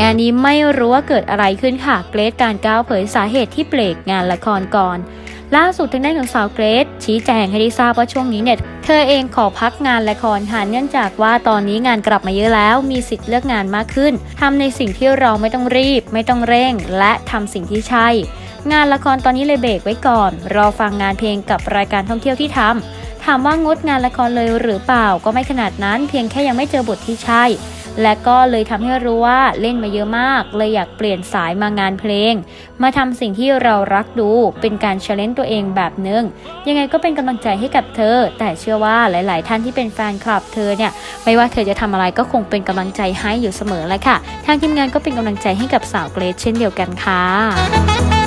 งานนี้ไม่รู้ว่าเกิดอะไรขึ้นค่ะ เกรทการก้าวเผยสาเหตุที่เบรกงานละครก่อน ล่าสุดทางด้านของสาวเกรซชี้แจงให้ได้ทราบว่าช่วงนี้เนี่ยเธอเองขอพักงานละครค่ะเนื่องจากว่าตอนนี้งานกลับมาเยอะแล้ว มีสิทธิ์เลือกงานมากขึ้นทำในสิ่งที่เราไม่ต้องรีบ ไม่ต้องเร่ง และทำสิ่งที่ใช่ งานละครตอนนี้เลยเบรกไว้ก่อน รอฟังงานเพลงกับรายการท่องเที่ยวที่ทำถามว่างดงานละครเลยหรือเปล่าก็ไม่ขนาดนั้น เพียงแค่ยังไม่เจอบทที่ใช่ และก็เลยทำให้รู้ว่าเล่นมาเยอะมาก เลยอยากเปลี่ยนสายมางานเพลง มาทำสิ่งที่เรารักดูเป็นการเชลเลนตัวเองแบบนึง ยังไงก็เป็นกำลังใจให้กับเธอ แต่เชื่อว่าหลาย ๆ ท่านที่เป็นแฟนคลับเธอเนี่ยไม่ว่าเธอจะทำอะไรก็คงเป็นกำลังใจให้อยู่เสมอแหละค่ะ ทางทีมงานก็เป็นกำลังใจให้กับสาวเกรซเช่นเดียวกันค่ะ